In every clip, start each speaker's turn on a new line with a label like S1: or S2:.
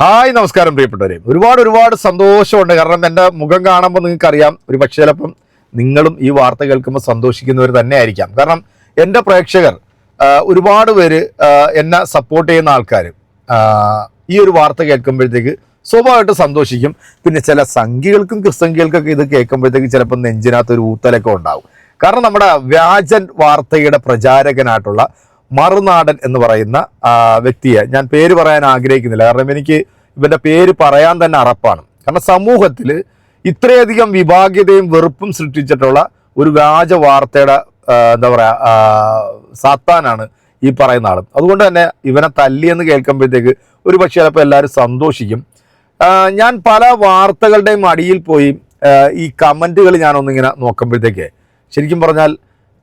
S1: Hi നമസ്കാരം പ്രിയപ്പെട്ടവരെ. ഒരുപാട് ഒരുപാട് സന്തോഷമുണ്ട്. കാരണം എന്റെ മുഖം കാണുമ്പോൾ നിങ്ങൾക്ക് അറിയാം ഒരു പക്ഷേ ചിലപ്പം നിങ്ങളും ഈ വാർത്ത കേൾക്കുമ്പോൾ സന്തോഷിക്കുന്നവർ തന്നെ ആയിരിക്കാം കാരണം എന്റെ പ്രേക്ഷകർ ഒരുപാട് പേര് എന്നെ സപ്പോർട്ട് ചെയ്യുന്ന ആൾക്കാർ ഈ ഒരു വാർത്ത കേൾക്കുമ്പോഴത്തേക്ക് സ്വാഭാവികമായിട്ട് സന്തോഷിക്കും. പിന്നെ ചില സംഖ്യകൾക്കും ക്രിസ്തംഖികൾക്കൊക്കെ ഇത് കേൾക്കുമ്പോഴത്തേക്ക് ചിലപ്പോൾ നെഞ്ചിനകത്ത് ഒരു ഊത്തലൊക്കെ ഉണ്ടാവും. കാരണം നമ്മുടെ വ്യാജൻ വാർത്തയുടെ പ്രചാരകനായിട്ടുള്ള മറുനാടൻ എന്ന് പറയുന്ന വ്യക്തിയെ ഞാൻ പേര് പറയാൻ ആഗ്രഹിക്കുന്നില്ല. കാരണം എനിക്ക് ഇവന്റെ പേര് പറയാൻ തന്നെ അറപ്പാണ്. കാരണം സമൂഹത്തിൽ ഇത്രയധികം വിഭാഗ്യതയും വെറുപ്പും സൃഷ്ടിച്ചിട്ടുള്ള ഒരു വ്യാജ വാർത്തയുടെ എന്താ പറയുക സാത്താനാണ് ഈ പറയുന്ന ആളും. അതുകൊണ്ട് തന്നെ ഇവനെ തല്ലിയെന്ന് കേൾക്കുമ്പോഴത്തേക്ക് ഒരു പക്ഷേ ചിലപ്പോൾ എല്ലാവരും സന്തോഷിക്കും. ഞാൻ പല വാർത്തകളുടെയും അടിയിൽ പോയി ഈ കമന്റുകൾ ഞാനൊന്നിങ്ങനെ നോക്കുമ്പോഴത്തേക്ക് ശരിക്കും പറഞ്ഞാൽ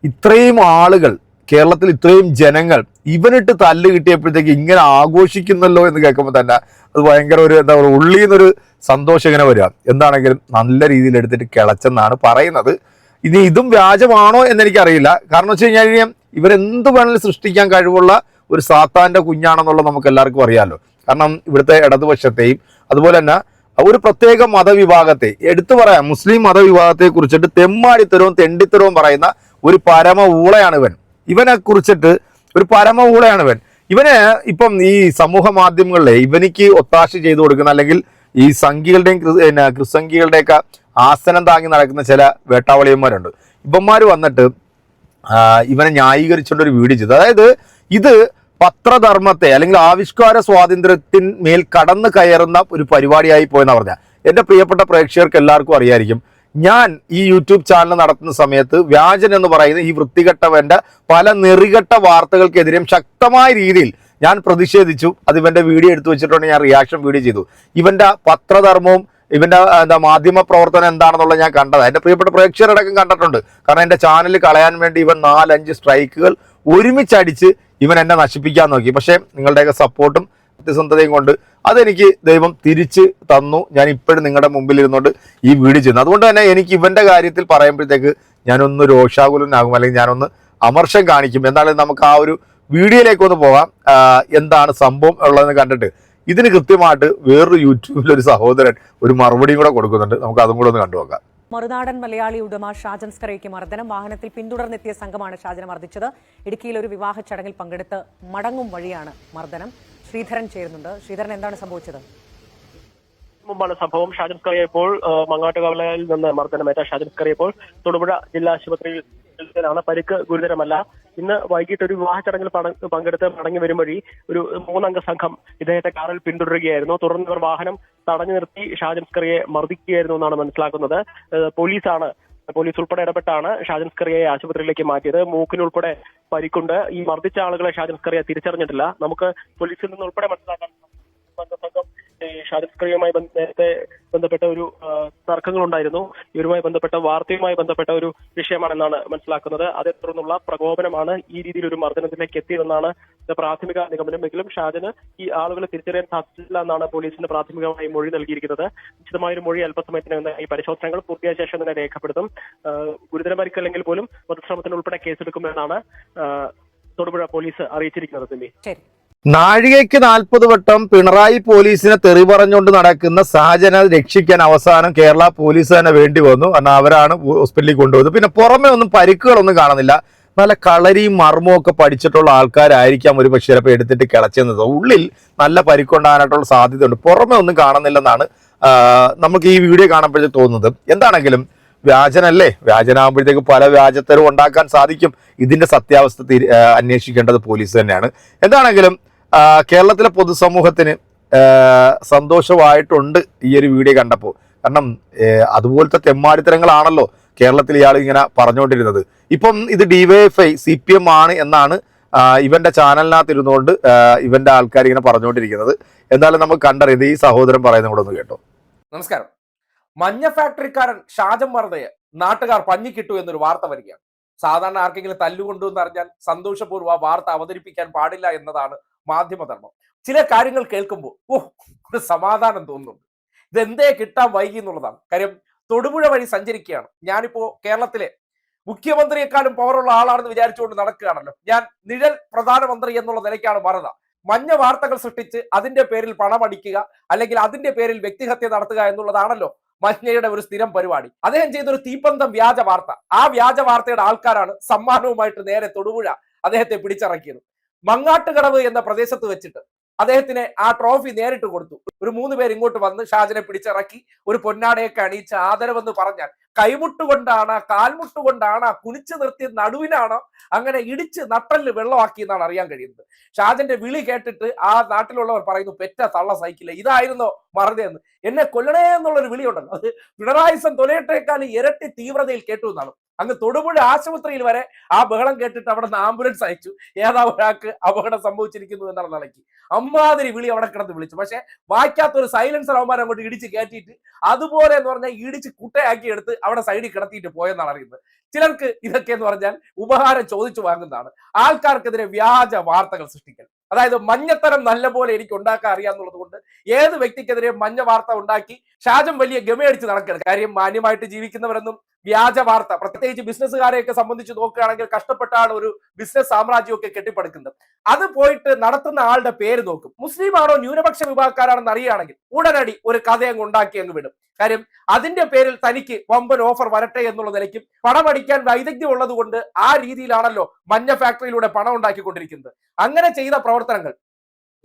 S1: ഇത്രയും ആളുകൾ കേരളത്തിൽ ഇത്രയും ജനങ്ങൾ ഇവനിട്ട് തല്ല് കിട്ടിയപ്പോഴത്തേക്ക് ഇങ്ങനെ ആഘോഷിക്കുന്നല്ലോ എന്ന് കേൾക്കുമ്പോൾ തന്നെ അത് ഭയങ്കര ഒരു എന്താ പറയുക ഉള്ളിൽ നിന്നൊരു സന്തോഷം ഇങ്ങനെ വരിക. എന്താണെങ്കിലും നല്ല രീതിയിൽ എടുത്തിട്ട് കിളച്ചെന്നാണ് പറയുന്നത്. ഇനി ഇതും വ്യാജമാണോ എന്ന് എനിക്കറിയില്ല. കാരണം വെച്ച് കഴിഞ്ഞാൽ ഇവരെന്ത് വേണമെങ്കിലും സൃഷ്ടിക്കാൻ കഴിവുള്ള ഒരു സാത്താന്റെ കുഞ്ഞാണെന്നുള്ളത് നമുക്ക് എല്ലാവർക്കും അറിയാമല്ലോ കാരണം ഇവിടുത്തെ ഇടതുപക്ഷത്തെയും അതുപോലെ തന്നെ ഒരു പ്രത്യേക മതവിഭാഗത്തെ എടുത്തു പറയാം മുസ്ലിം മതവിഭാഗത്തെ കുറിച്ചിട്ട് തെമ്മാടിത്തരവും തെണ്ടിത്തരവും പറയുന്ന ഒരു പരമ ഊളയാണ് ഇവൻ. ഇവനെ കുറിച്ചിട്ട് ഒരു പരമ ഊളയാണ് ഇവൻ ഇവന് ഇപ്പം ഈ സമൂഹ മാധ്യമങ്ങളിലെ ഇവനിക്ക് ഒത്താശ ചെയ്തു കൊടുക്കുന്ന അല്ലെങ്കിൽ ഈ സംഘികളുടെയും പിന്നെ ക്രിസ്സംഖികളുടെയൊക്കെ ആസനം താങ്ങി നടക്കുന്ന ചില വേട്ടാവളിയന്മാരുണ്ട്. ഇവന്മാർ വന്നിട്ട് ഇവനെ ന്യായീകരിച്ചുകൊണ്ടൊരു വീഡിയോ ചെയ്തു. അതായത് ഇത് പത്രധർമ്മത്തെ അല്ലെങ്കിൽ ആവിഷ്കാര സ്വാതന്ത്ര്യത്തിന്മേൽ കടന്നു കയറുന്ന ഒരു പരിപാടിയായി പോയെന്ന് പറഞ്ഞാൽ എന്റെ പ്രിയപ്പെട്ട പ്രേക്ഷകർക്ക് എല്ലാവർക്കും അറിയായിരിക്കും. ഞാൻ ഈ യൂട്യൂബ് ചാനൽ നടത്തുന്ന സമയത്ത് വ്യാജൻ എന്ന് പറയുന്ന ഈ വൃത്തികെട്ടവന്റെ പല നെറികെട്ട വാർത്തകൾക്കെതിരെയും ശക്തമായ രീതിയിൽ ഞാൻ പ്രതിഷേധിച്ചു. അത് ഇവന്റെ വീഡിയോ എടുത്തു വെച്ചിട്ടുണ്ട്. ഞാൻ റിയാക്ഷൻ വീഡിയോ ചെയ്തു. ഇവന്റെ പത്രധർമ്മവും ഇവന്റെ എന്താ മാധ്യമ പ്രവർത്തനം എന്താണെന്നുള്ളത് ഞാൻ കണ്ടത്. എന്റെ പ്രിയപ്പെട്ട പ്രേക്ഷകരടക്കം കണ്ടിട്ടുണ്ട്. കാരണം എന്റെ ചാനൽ കളയാൻ വേണ്ടി ഇവൻ നാലഞ്ച് സ്ട്രൈക്കുകൾ ഒരുമിച്ചടിച്ച് ഇവൻ എന്നെ നശിപ്പിക്കാൻ നോക്കി. പക്ഷേ നിങ്ങളുടെയൊക്കെ സപ്പോർട്ടും സത്യസന്ധതയും കൊണ്ട് അതെനിക്ക് ദൈവം തിരിച്ച് തന്നു. ഞാൻ ഇപ്പോഴും നിങ്ങളുടെ മുമ്പിൽ ഇരുന്നുകൊണ്ട് ഈ വീട് ചെയ്യുന്നു. അതുകൊണ്ട് തന്നെ എനിക്ക് ഇവന്റെ കാര്യത്തിൽ പറയുമ്പോഴത്തേക്ക് ഞാനൊന്ന് രോഷാകുലനാകും അല്ലെങ്കിൽ ഞാനൊന്ന് അമർഷം കാണിക്കും. എന്നാലും നമുക്ക് ആ ഒരു വീഡിയോയിലേക്ക് ഒന്ന് പോകാം എന്താണ് സംഭവം ഉള്ളതെന്ന് കണ്ടിട്ട് ഇതിന് കൃത്യമായിട്ട് വേറൊരു യൂട്യൂബിൽ ഒരു സഹോദരൻ ഒരു മറുപടിയും കൂടെ കൊടുക്കുന്നുണ്ട്. നമുക്ക് അതും കൂടെ ഒന്ന് കണ്ടുനോക്കാം
S2: മറുനാടൻ മലയാളി ഉടമ ഷാജൻ സ്കറയ്ക്ക് മർദ്ദനം. വാഹനത്തിൽ പിന്തുടർന്നെത്തിയ സംഘമാണ് ഷാജനെ മർദ്ദിച്ചത്. ഇടുക്കിയിൽ ഒരു വിവാഹ ചടങ്ങിൽ പങ്കെടുത്ത് മടങ്ങും വഴിയാണ് മർദ്ദനം. ശ്രീധരൻ ചേരുന്നുണ്ട്. ശ്രീധരൻ എന്താണ് സംഭവിച്ചത്?
S3: മുമ്പാണ് സംഭവം. ഷാജൻ സ്കറിയ നിന്ന് മർദ്ദനമേറ്റ ഷാജൻ തൊടുപുഴ ജില്ലാ ആശുപത്രിയിൽ ാണ് പരിക്ക് ഗുരുതരമല്ല. ഇന്ന് വൈകിട്ട് ഒരു വിവാഹ ചടങ്ങിൽ പങ്കെടുത്ത് മടങ്ങി വരും വഴി ഒരു മൂന്നംഗ സംഘം ഇദ്ദേഹത്തെ കാറിൽ പിന്തുടരുകയായിരുന്നു. തുടർന്ന് ഇവർ വാഹനം തടഞ്ഞു നിർത്തി ഷാജൻ സ്കറിയെ മർദ്ദിക്കുകയായിരുന്നു എന്നാണ് മനസ്സിലാക്കുന്നത്. പോലീസാണ് പോലീസ് ഉൾപ്പെടെ ഇടപെട്ടാണ് ഷാജൻ സ്കറിയയെ ആശുപത്രിയിലേക്ക് മാറ്റിയത്. മൂക്കിനുൾപ്പെടെ പരിക്കുണ്ട്. ഈ മർദ്ദിച്ച ആളുകളെ ഷാജൻ സ്കറിയ തിരിച്ചറിഞ്ഞിട്ടില്ല. നമുക്ക് പോലീസിൽ നിന്ന് ഉൾപ്പെടെ മനസ്സിലാക്കാൻ സംഘം നേരത്തെ ബന്ധപ്പെട്ട ഒരു തർക്കങ്ങളുണ്ടായിരുന്നു. ഇവരുമായി ബന്ധപ്പെട്ട വാർത്തയുമായി ബന്ധപ്പെട്ട ഒരു വിഷയമാണെന്നാണ് മനസ്സിലാക്കുന്നത്. അതേ തുടർന്നുള്ള പ്രകോപനമാണ് ഈ രീതിയിൽ ഒരു മർദ്ദനത്തിലേക്ക് എത്തിയതെന്നാണ് പ്രാഥമിക നിഗമനമെങ്കിലും ഷാജന് ഈ ആളുകളെ തിരിച്ചറിയാൻ സാധിച്ചില്ല എന്നാണ് പോലീസിന് പ്രാഥമികമായി മൊഴി നൽകിയിരിക്കുന്നത്. വിശദമായ ഒരു മൊഴി അല്പസമയത്തിനകം ഈ പരിശോധനകൾ പൂർത്തിയായ ശേഷം തന്നെ രേഖപ്പെടുത്തും. ഗുരുതര പരിക്കല്ലെങ്കിൽ പോലും വധശ്രമത്തിന് ഉൾപ്പെടെ കേസെടുക്കുമെന്നാണ് തൊടുപുഴ പോലീസ് അറിയിച്ചിരിക്കുന്നത് സിമി.
S2: ശരി.
S1: നാഴികയ്ക്ക് നാൽപ്പത് വട്ടം പിണറായി പോലീസിനെ തെറി പറഞ്ഞുകൊണ്ട് നടക്കുന്ന സഹജനെ രക്ഷിക്കാൻ അവസാനം കേരള പോലീസ് തന്നെ വേണ്ടി വന്നു. കാരണം അവരാണ് ഹോസ്പിറ്റലിൽ കൊണ്ടുപോകുന്നത് പിന്നെ പുറമെ ഒന്നും പരിക്കുകളൊന്നും കാണുന്നില്ല. നല്ല കളരിയും മർമ്മവും ഒക്കെ പഠിച്ചിട്ടുള്ള ആൾക്കാരായിരിക്കാം ഒരു പക്ഷേ ചിലപ്പോൾ എടുത്തിട്ട് കിളച്ചെന്നത്. ഉള്ളിൽ നല്ല പരിക്കുണ്ടാകാനായിട്ടുള്ള സാധ്യതയുണ്ട്. പുറമെ ഒന്നും കാണുന്നില്ലെന്നാണ് നമുക്ക് ഈ വീഡിയോ കാണുമ്പോഴത്തേക്ക് തോന്നുന്നത്. എന്താണെങ്കിലും വ്യാജനല്ലേ? വ്യാജനാകുമ്പോഴത്തേക്ക് പല വ്യാജത്തരവും ഉണ്ടാക്കാൻ സാധിക്കും. ഇതിന്റെ സത്യാവസ്ഥ അന്വേഷിക്കേണ്ടത് പോലീസ് തന്നെയാണ്. എന്താണെങ്കിലും കേരളത്തിലെ പൊതുസമൂഹത്തിന് സന്തോഷമായിട്ടുണ്ട് ഈ ഒരു വീഡിയോ കണ്ടപ്പോൾ. കാരണം അതുപോലത്തെ തെമ്മാടിത്തരങ്ങളാണല്ലോ. കേരളത്തിൽ ഇയാൾ ഇങ്ങനെ പറഞ്ഞുകൊണ്ടിരുന്നത്. ഇപ്പം ഇത് ഡിവൈഎഫ്ഐ സി പി എം ആണ് എന്നാണ് ഇവന്റെ ചാനലിനകത്ത് ഇരുന്നുകൊണ്ട് ഇവന്റെ ആൾക്കാർ ഇങ്ങനെ പറഞ്ഞുകൊണ്ടിരിക്കുന്നത്. എന്തായാലും നമുക്ക് കണ്ടറിയത് ഈ സഹോദരൻ പറയുന്നത് കൂടെ ഒന്ന് കേട്ടോ.
S4: നമസ്കാരം. മഞ്ഞ ഫാക്ടറിക്കാരൻ ഷാജം മർദ്ദയെ നാട്ടുകാർ പഞ്ഞിക്കിട്ടു എന്നൊരു വാർത്ത വരികയാണ്. സാധാരണ ആർക്കെങ്കിലും തല്ലുകൊണ്ടു എന്ന് അറിഞ്ഞാൽ സന്തോഷപൂർവം വാർത്ത അവതരിപ്പിക്കാൻ പാടില്ല എന്നതാണ് മാധ്യമധർമ്മം. ചില കാര്യങ്ങൾ കേൾക്കുമ്പോൾ ഓ ഒരു സമാധാനം തോന്നുന്നുണ്ട്. ഇതെന്തേ കിട്ടാൻ വൈകി എന്നുള്ളതാണ്. കാര്യം തൊടുപുഴ വഴി സഞ്ചരിക്കുകയാണ്. ഞാനിപ്പോ കേരളത്തിലെ മുഖ്യമന്ത്രിയെക്കാളും പവറുള്ള ആളാണെന്ന് വിചാരിച്ചുകൊണ്ട് നടക്കുകയാണല്ലോ. ഞാൻ നിഴൽ പ്രധാനമന്ത്രി എന്നുള്ള നിലയ്ക്കാണ് വരത മഞ്ഞ വാർത്തകൾ സൃഷ്ടിച്ച് അതിന്റെ പേരിൽ പണമടിക്കുക അല്ലെങ്കിൽ അതിന്റെ പേരിൽ വ്യക്തിഹത്യ നടത്തുക എന്നുള്ളതാണല്ലോ മഞ്ഞയുടെ ഒരു സ്ഥിരം പരിപാടി. അദ്ദേഹം ചെയ്തൊരു തീപ്പന്തം വ്യാജ വാർത്ത. ആ വ്യാജ വാർത്തയുടെ ആൾക്കാരാണ് സമ്മാനവുമായിട്ട് നേരെ തൊടുപുഴ അദ്ദേഹത്തെ പിടിച്ചിറക്കിയത്. മങ്ങാട്ടുകടവ് എന്ന പ്രദേശത്ത് വെച്ചിട്ട് അദ്ദേഹത്തിന് ആ ട്രോഫി നേരിട്ട് കൊടുത്തു. ഒരു മൂന്ന് പേര് ഇങ്ങോട്ട് വന്ന് ഷാജിനെ പിടിച്ചിറക്കി ഒരു പൊന്നാടയൊക്കെ അണിയിച്ച് ആദരവെന്ന് പറഞ്ഞാൽ കൈമുട്ടുകൊണ്ടാണ് കാൽമുട്ടുകൊണ്ടാണ് കുനിച്ചു നിർത്തിയ നടുവിനാണോ അങ്ങനെ ഇടിച്ച് നട്ടലിൽ വെള്ളമാക്കി എന്നാണ് അറിയാൻ കഴിയുന്നത്. ഷാജന്റെ വിളി കേട്ടിട്ട് ആ നാട്ടിലുള്ളവർ പറയുന്നു പെറ്റ തള്ള സൈക്കിൾ. ഇതായിരുന്നോ മറന്നതെന്ന്. എന്നെ കൊല്ലണേ എന്നുള്ളൊരു വിളിയുണ്ടല്ലോ. അത് പിണറായിസം തൊലയട്ടേക്കാൾ ഇരട്ടി തീവ്രതയിൽ കേട്ടു എന്നാണ്. അങ്ങ് തൊടുപുഴ ആശുപത്രിയിൽ വരെ ആ ബഹളം കേട്ടിട്ട് അവിടെ നിന്ന് ആംബുലൻസ് അയച്ചു. ഏതാ ഒരാൾക്ക് അപകടം സംഭവിച്ചിരിക്കുന്നു എന്നുള്ള നിലയ്ക്ക്. അമ്മാതിരി വിളി അവിടെ കിടന്ന് വിളിച്ചു. പക്ഷെ വായിക്കാത്ത ഒരു സൈലൻസർ അവന്മാർ അങ്ങോട്ട് ഇടിച്ച് കയറ്റിയിട്ട് അതുപോലെ എന്ന് പറഞ്ഞാൽ ഇടിച്ച് കുട്ടയാക്കി എടുത്ത് അവിടെ സൈഡിൽ കിടത്തിയിട്ട് പോയെന്നാണ് അറിയുന്നത്. ചിലർക്ക് ഇതൊക്കെ എന്ന് പറഞ്ഞാൽ ഉപഹാരം ചോദിച്ചു വാങ്ങുന്നതാണ്. ആൾക്കാർക്കെതിരെ വ്യാജ വാർത്തകൾ സൃഷ്ടിക്കൽ. അതായത് മഞ്ഞത്തരം നല്ല പോലെ എനിക്ക് ഉണ്ടാക്കാൻ അറിയാന്നുള്ളത് കൊണ്ട് ഏത് വ്യക്തിക്കെതിരെ മഞ്ഞ വാർത്ത ഉണ്ടാക്കി ഷാജം വലിയ ഗമയടിച്ച് നടക്കരുത് കാര്യം മാന്യമായിട്ട് ജീവിക്കുന്നവരെന്നും വ്യാജ വാർത്ത പ്രത്യേകിച്ച് ബിസിനസ്സുകാരെയൊക്കെ സംബന്ധിച്ച് നോക്കുകയാണെങ്കിൽ കഷ്ടപ്പെട്ടാണ് ഒരു ബിസിനസ് സാമ്രാജ്യമൊക്കെ കെട്ടിപ്പടുക്കുന്നത്. അത് പോയിട്ട് നടത്തുന്ന ആളുടെ പേര് നോക്കും. മുസ്ലിം ആണോ ന്യൂനപക്ഷ വിഭാഗക്കാരാണെന്ന് അറിയുകയാണെങ്കിൽ ഉടനടി ഒരു കഥ അങ്ങ് ഉണ്ടാക്കി അങ്ങ് വിടും. കാര്യം അതിന്റെ പേരിൽ തനിക്ക് വമ്പൻ ഓഫർ വരട്ടെ എന്നുള്ള നിലയ്ക്കും പണമടിക്കാൻ വൈദഗ്ധ്യം ഉള്ളത് കൊണ്ട് ആ രീതിയിലാണല്ലോ മഞ്ഞ ഫാക്ടറിയിലൂടെ പണം ഉണ്ടാക്കിക്കൊണ്ടിരിക്കുന്നത്. അങ്ങനെ ചെയ്ത പ്രവർത്തനങ്ങൾ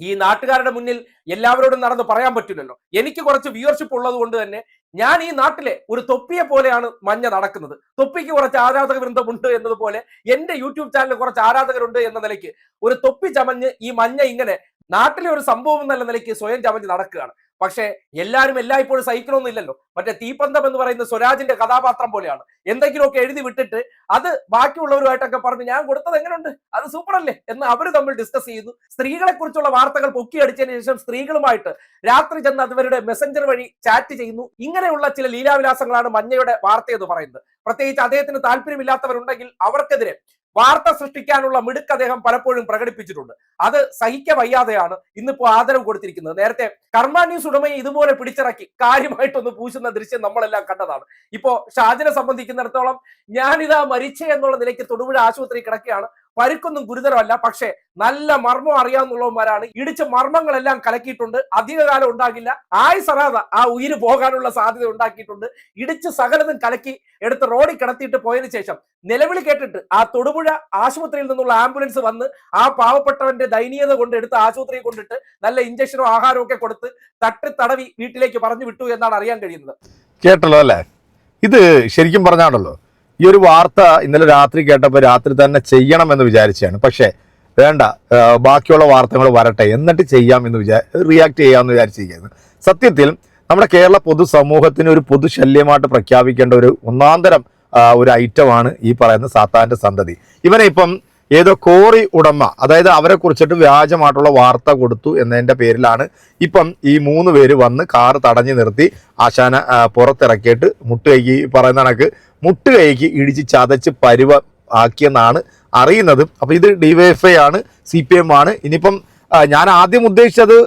S4: ഈ നാട്ടുകാരുടെ മുന്നിൽ എല്ലാവരോടും നടന്ന് പറയാൻ പറ്റില്ലല്ലോ. എനിക്ക് കുറച്ച് വ്യൂവർഷിപ്പ് ഉള്ളത് കൊണ്ട് തന്നെ ഞാൻ ഈ നാട്ടിലെ ഒരു തൊപ്പിയെ പോലെയാണ് മഞ്ഞ നടക്കുന്നത്. തൊപ്പിക്ക് കുറച്ച് ആരാധക വൃന്ദമുണ്ട് എന്നതുപോലെ എന്റെ യൂട്യൂബ് ചാനലിൽ കുറച്ച് ആരാധകരുണ്ട് എന്ന നിലയ്ക്ക് ഒരു തൊപ്പി ചമഞ്ഞ് ഈ മഞ്ഞ ഇങ്ങനെ നാട്ടിലെ ഒരു സംഭവം എന്നുള്ള നിലയ്ക്ക് സ്വയം ചമഞ്ഞ് നടക്കുകയാണ്. പക്ഷേ എല്ലാവരും എല്ലായ്പ്പോഴും സഹിക്കണമെന്നില്ലല്ലോ മറ്റേ തീപ്പന്തം എന്ന് പറയുന്ന സ്വരാജിന്റെ കഥാപാത്രം പോലെയാണ്. എന്തെങ്കിലുമൊക്കെ എഴുതി വിട്ടിട്ട് അത് ബാക്കിയുള്ളവരുമായിട്ടൊക്കെ പറഞ്ഞ് ഞാൻ കൊടുത്തത് എങ്ങനെയുണ്ട് അത് സൂപ്പർ അല്ലേ എന്ന് അവർ തമ്മിൽ ഡിസ്കസ് ചെയ്യുന്നു. സ്ത്രീകളെ കുറിച്ചുള്ള വാർത്തകൾ പൊക്കിയടിച്ചതിന് ശേഷം സ്ത്രീകളുമായിട്ട് രാത്രി ചെന്ന് അവരുടെ മെസ്സഞ്ചർ വഴി ചാറ്റ് ചെയ്യുന്നു. ഇങ്ങനെയുള്ള ചില ലീലാവിലാസങ്ങളാണ് മഞ്ഞയുടെ വാർത്ത എന്ന് പറയുന്നത്. പ്രത്യേകിച്ച് അദ്ദേഹത്തിന് താല്പര്യമില്ലാത്തവരുണ്ടെങ്കിൽ അവർക്കെതിരെ വാർത്ത സൃഷ്ടിക്കാനുള്ള മിടുക്ക് അദ്ദേഹം പലപ്പോഴും പ്രകടിപ്പിച്ചിട്ടുണ്ട്. അത് സഹിക്ക വയ്യാതെയാണ് ഇന്നിപ്പോ ആദരവ് കൊടുത്തിരിക്കുന്നത്. നേരത്തെ കർമ്മ ന്യൂസ് ഉടമയെ ഇതുപോലെ പിടിച്ചിറക്കി കാര്യമായിട്ടൊന്ന് പൂശുന്ന ദൃശ്യം നമ്മളെല്ലാം കണ്ടതാണ്. ഇപ്പോ ഷാജിനെ സംബന്ധിക്കുന്നിടത്തോളം ഞാനിതാ മരിച്ചേ എന്നുള്ള നിലയ്ക്ക് തൊടുപുഴ ആശുപത്രി കിടക്കുകയാണ്. പരുക്കൊന്നും ഗുരുതരമല്ല. പക്ഷെ നല്ല മർമ്മം അറിയാവുന്നവരാണ് ഇടിച്ച മർമ്മങ്ങളെല്ലാം കലക്കിയിട്ടുണ്ട്. അധികകാലം ഉണ്ടാകില്ല. ആയുസറാത ആ ഉയിര് പോകാനുള്ള സാധ്യത ഉണ്ടാക്കിയിട്ടുണ്ട്. ഇടിച്ച് സകലതും കലക്കി എടുത്ത് റോഡിൽ കിടത്തിയിട്ട് പോയതിനു ശേഷം നിലവിളി കേട്ടിട്ട് ആ തൊടുപുഴ ആശുപത്രിയിൽ നിന്നുള്ള ആംബുലൻസ് വന്ന് ആ പാവപ്പെട്ടവന്റെ ദയനീയത കൊണ്ട് എടുത്ത് ആശുപത്രിയിൽ കൊണ്ടിട്ട് നല്ല ഇഞ്ചക്ഷനോ ആഹാരവും ഒക്കെ കൊടുത്ത് തട്ടി തടവി വീട്ടിലേക്ക് പറഞ്ഞു വിട്ടു എന്നാണ് അറിയാൻ കഴിയുന്നത്.
S1: കേട്ടല്ലോ അല്ലേ? ഇത് ശരിക്കും പറഞ്ഞാണല്ലോ. ഈ ഒരു വാർത്ത ഇന്നലെ രാത്രി കേട്ടപ്പോൾ രാത്രി തന്നെ ചെയ്യണമെന്ന് വിചാരിച്ചാണ് പക്ഷേ വേണ്ട ബാക്കിയുള്ള വാർത്തകൾ വരട്ടെ എന്നിട്ട് ചെയ്യാം എന്ന് വിചാ റിയാക്ട് ചെയ്യാമെന്ന് വിചാരിച്ചിരിക്കുന്നത് സത്യത്തിൽ നമ്മുടെ കേരള പൊതുസമൂഹത്തിന് ഒരു പൊതുശല്യമായിട്ട് പ്രഖ്യാപിക്കേണ്ട ഒരു ഒന്നാന്തരം ഒരു ഐറ്റമാണ് ഈ പറയുന്ന സാത്താന്റെ സന്തതി. ഇവനെ ഇപ്പം ഏതോ കോറി ഉടമ അതായത് അവരെ കുറിച്ചിട്ട് വ്യാജമായിട്ടുള്ള വാർത്ത കൊടുത്തു എന്നതിന്റെ പേരിലാണ് ഇപ്പം ഈ മൂന്ന് പേര് വന്ന് കാർ തടഞ്ഞു നിർത്തി ആശാന പുറത്തിറക്കിയിട്ട് മുട്ടുകൈക്ക് പറയുന്ന കണക്ക് മുട്ടുകൈക്ക് ഇടിച്ച് ചതച്ച് പരുവ ആക്കിയെന്നാണ് അറിയുന്നത്. അപ്പോൾ ഇത് ഡിവൈഎഫ്ഐ ആണ് സി പി എം ആണ്. ഇനിയിപ്പം ഞാൻ ആദ്യം ഉദ്ദേശിച്ചത്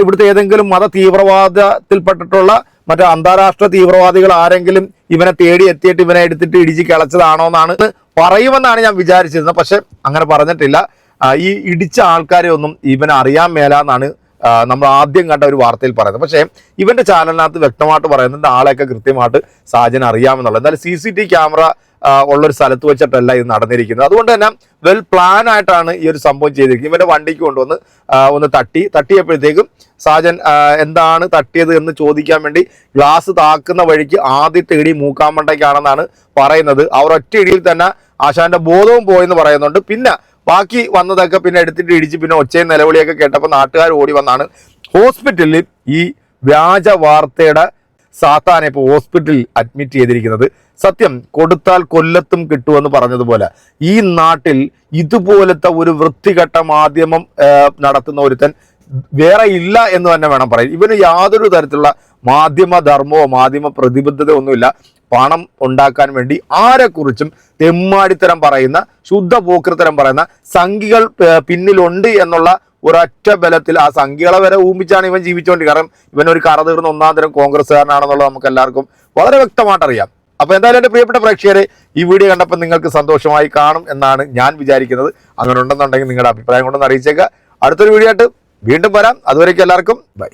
S1: ഇവിടുത്തെ ഏതെങ്കിലും മത തീവ്രവാദത്തിൽപ്പെട്ടിട്ടുള്ള മറ്റേ അന്താരാഷ്ട്ര തീവ്രവാദികൾ ആരെങ്കിലും ഇവനെ തേടി എത്തിയിട്ട് ഇവനെ എടുത്തിട്ട് ഇടിച്ച് കിളച്ചതാണോ എന്നാണ് പറയുമെന്നാണ് ഞാൻ വിചാരിച്ചിരുന്നത്. പക്ഷെ അങ്ങനെ പറഞ്ഞിട്ടില്ല. ഈ ഇടിച്ച ആൾക്കാരെ ഒന്നും ഇവൻ അറിയാൻ മേലാന്നാണ് നമ്മൾ ആദ്യം കണ്ട ഒരു വാർത്തയിൽ പറയുന്നത്. പക്ഷേ ഇവന്റെ ചാനലിനകത്ത് വ്യക്തമായിട്ട് പറയുന്നുണ്ട് ആളെയൊക്കെ കൃത്യമായിട്ട് സാജൻ അറിയാമെന്നുള്ളത്. എന്നാലും സി സി ടി ക്യാമറ ഉള്ളൊരു സ്ഥലത്ത് വെച്ചിട്ടല്ല ഇത് നടന്നിരിക്കുന്നത്. അതുകൊണ്ട് തന്നെ വെൽ പ്ലാൻ ആയിട്ടാണ് ഈ ഒരു സംഭവം ചെയ്തിരിക്കുന്നത്. ഇവന്റെ വണ്ടിക്ക് കൊണ്ടുവന്ന് ഒന്ന് തട്ടി. തട്ടിയപ്പോഴത്തേക്കും സാജൻ എന്താണ് തട്ടിയത് എന്ന് ചോദിക്കാൻ വേണ്ടി ഗ്ലാസ് താക്കുന്ന വഴിക്ക് ആദ്യത്തെ ഇടി മൂക്കാമണ്ടയ്ക്കാണെന്നാണ് പറയുന്നത്. അവർ ഒറ്റ ഇടിയിൽ തന്നെ ആശാന്റെ ബോധവും പോയെന്ന് പറയുന്നുണ്ട്. പിന്നെ ബാക്കി വന്നതൊക്കെ പിന്നെ എടുത്തിട്ട് ഇടിച്ച് പിന്നെ ഒച്ചയും നിലവിളിയൊക്കെ കേട്ടപ്പോൾ നാട്ടുകാർ ഓടി വന്നാണ്. ഹോസ്പിറ്റലിൽ ഈ വ്യാജ വാർത്തയുടെ സാത്താനെ ഇപ്പോൾ ഹോസ്പിറ്റലിൽ അഡ്മിറ്റ് ചെയ്തിരിക്കുന്നത്. സത്യം കൊടുത്താൽ കൊല്ലത്തും കിട്ടുമെന്ന് പറഞ്ഞതുപോലെ ഈ നാട്ടിൽ ഇതുപോലത്തെ ഒരു വൃത്തികെട്ട മാധ്യമം നടത്തുന്ന ഒരുത്തൻ വേറെ ഇല്ല എന്ന് തന്നെ വേണം പറയാൻ. ഇവന് യാതൊരു തരത്തിലുള്ള മാധ്യമ ധർമ്മമോ മാധ്യമ പ്രതിബദ്ധതയോ ഒന്നുമില്ല പണം ഉണ്ടാക്കാൻ വേണ്ടി ആരെക്കുറിച്ചും തെമ്മാടിത്തരം പറയുന്ന ശുദ്ധ പോക്കൃത്തരം പറയുന്ന സംഖികൾ പിന്നിലുണ്ട് എന്നുള്ള ഒരൊറ്റ ബലത്തിൽ ആ സംഖ്യകളെ വരെ ഊമിച്ചാണ് ഇവൻ ജീവിച്ചുകൊണ്ട് കാരണം ഇവൻ ഒരു കറ തീർന്ന ഒന്നാം തരം കോൺഗ്രസ്സുകാരനാണെന്നുള്ളത് നമുക്ക് എല്ലാവർക്കും വളരെ വ്യക്തമായിട്ട് അറിയാം അപ്പൊ എന്തായാലും എന്റെ പ്രിയപ്പെട്ട പ്രേക്ഷകരെ ഈ വീഡിയോ കണ്ടപ്പോൾ നിങ്ങൾക്ക് സന്തോഷമായി കാണും എന്നാണ് ഞാൻ വിചാരിക്കുന്നത്. അങ്ങനെ ഉണ്ടെന്നുണ്ടെങ്കിൽ നിങ്ങളുടെ അഭിപ്രായം കൊണ്ടൊന്ന് അറിയിച്ചേക്കുക അടുത്തൊരു വീഡിയോ ആയിട്ട് വീണ്ടും വരാം. അതുവരേക്കും എല്ലാവർക്കും ബൈ.